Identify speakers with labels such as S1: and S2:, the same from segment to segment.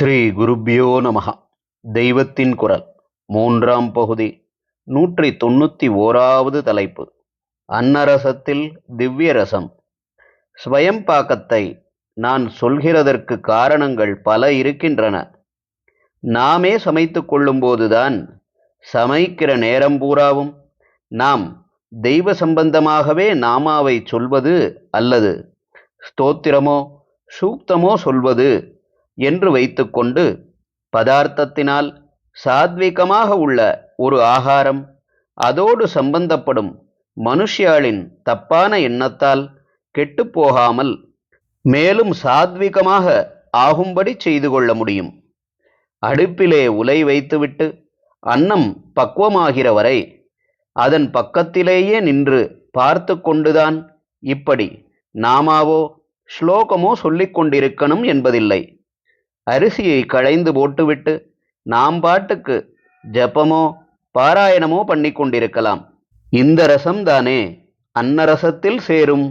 S1: ஸ்ரீ குருப்பியோ நமகா தெய்வத்தின் குரல் மூன்றாம் பகுதி நூற்றி தொண்ணூற்றி ஓராவது தலைப்பு அன்னரசத்தில் திவ்ய ரசம் ஸ்வயம்பாக்கத்தை நான் சொல்கிறதற்கு காரணங்கள் பல இருக்கின்றன. நாமே சமைத்து கொள்ளும்போதுதான் சமைக்கிற நேரம் பூராவும். நாம் தெய்வ சம்பந்தமாகவே நாமாவை சொல்வது அல்லது ஸ்தோத்திரமோ சூக்தமோ சொல்வது என்று வைத்துக்கொண்டு பதார்த்தத்தினால் சாத்விகமாக உள்ள ஒரு ஆகாரம் அதோடு சம்பந்தப்படும் மனுஷ்யாளின் தப்பான எண்ணத்தால் கெட்டுப்போகாமல் மேலும் சாத்விகமாக ஆகும்படி செய்து கொள்ள முடியும். அடுப்பிலே உலை வைத்துவிட்டு அன்னம் பக்குவமாகிற வரை அதன் பக்கத்திலேயே நின்று பார்த்து கொண்டுதான் இப்படி நாமாவோ ஸ்லோகமோ சொல்லிக் கொண்டிருக்கணும் என்பதில்லை. அரிசியை களைந்து போட்டுவிட்டு நாம் பாட்டுக்கு ஜபமோ பாராயணமோ பண்ணி கொண்டிருக்கலாம். இந்த ரசம்தானே அன்னரசத்தில் சேரும்.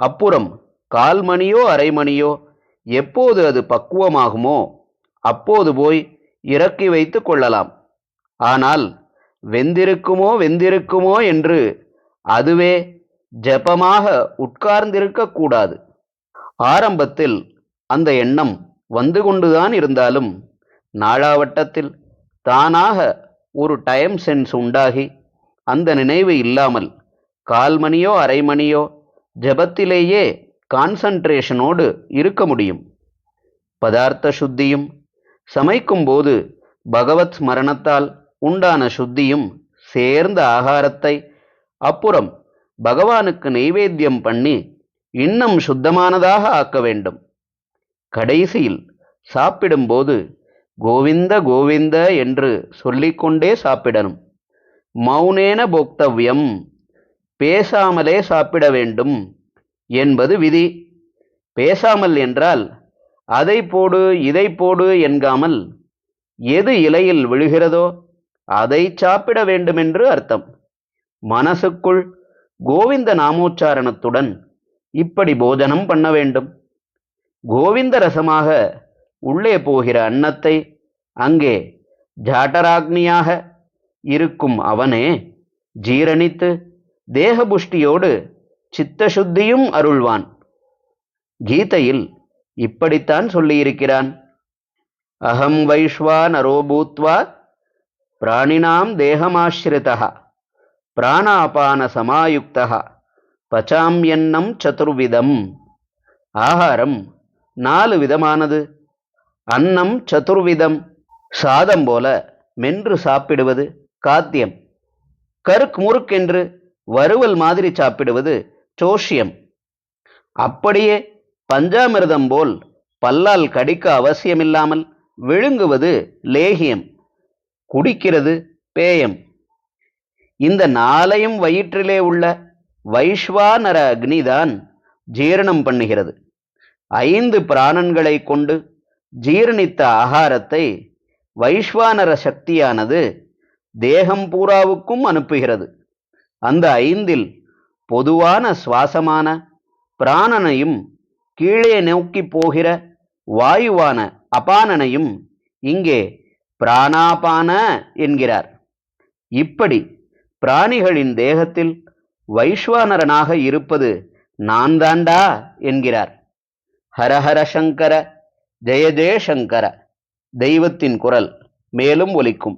S1: அப்புறம் கால் மணியோ அரை மணியோ எப்போது அது பக்குவமாகுமோ அப்போது போய் இறக்கி வைத்து கொள்ளலாம். ஆனால் வெந்திருக்குமோ வெந்திருக்குமோ என்று அதுவே ஜபமாக உட்கார்ந்திருக்கக்கூடாது ஆரம்பத்தில் அந்த எண்ணம் வந்து கொண்டுதான் இருந்தாலும் நாளாவட்டத்தில் தானாக ஒரு டைம் சென்ஸ் உண்டாகி அந்த நினைவு இல்லாமல் கால் மணியோ அரை மணியோ ஜபத்திலேயே கான்சன்ட்ரேஷனோடு இருக்க முடியும். பதார்த்த சுத்தியும் சமைக்கும்போது பகவத் ஸ்மரணத்தால் உண்டான சுத்தியும் சேர்ந்த ஆகாரத்தை அப்புறம் பகவானுக்கு நெய்வேத்தியம் பண்ணி இன்னும் சுத்தமானதாக ஆக்க வேண்டும். கடைசியில் சாப்பிடும்போது கோவிந்த கோவிந்த என்று சொல்லிக்கொண்டே சாப்பிடணும். மௌனேன போக்தவ்யம் பேசாமலே சாப்பிட வேண்டும் என்பது விதி. பேசாமல் என்றால் அதை போடு இதை போடு என்காமல் எது இலையில் விழுகிறதோ அதை சாப்பிட வேண்டுமென்று அர்த்தம். மனசுக்குள் கோவிந்த நாமோச்சாரணத்துடன் இப்படி போஜனம் பண்ண வேண்டும். கோவிந்த ரசமாக உள்ளே போகிற அன்னத்தை அங்கே ஜாட்டராக்னியாக இருக்கும் அவனே ஜீரணித்து தேகபுஷ்டியோடு சித்தசுத்தியும் அருள்வான். கீதையில் இப்படித்தான் சொல்லியிருக்கிறான். அகம் வைஷ்வா நரோபூத்வா பிராணினாம் தேகமாஸ்ரிதா பிராணாபான சமாயுக்தா பச்சாமியன்னம் சதுர்விதம். ஆகாரம் நாலு விதமானது. அன்னம் சதுர்விதம். சாதம் போல மென்று சாப்பிடுவது காத்தியம். கருக் முறுக்கென்று வறுவல் மாதிரி சாப்பிடுவது சோஷியம். அப்படியே பஞ்சாமிர்தம் போல் பல்லால் கடிக்க அவசியமில்லாமல் விழுங்குவது லேகியம். குடிக்கிறது பேயம். இந்த நாளையும் வயிற்றிலே உள்ள வைஸ்வானர அக்னிதான் ஜீரணம் பண்ணுகிறது. ஐந்து பிராணன்களை கொண்டு ஜீரணித்த ஆகாரத்தை வைஸ்வானர சக்தியானது தேகம் பூராவுக்கும் அனுப்புகிறது. அந்த ஐந்தில் பொதுவான சுவாசமான பிராணனையும் கீழே நோக்கி போகிற வாயுவான அபானனையும் இங்கே பிராணாபான என்கிறார். இப்படி பிராணிகளின் தேகத்தில் வைஸ்வானரனாக இருப்பது நான் தாண்டா என்கிறார். ஹரஹர சங்கர ஜெய ஜெயசங்கர தெய்வத்தின் குரல் மேலும் ஒலிக்கும்.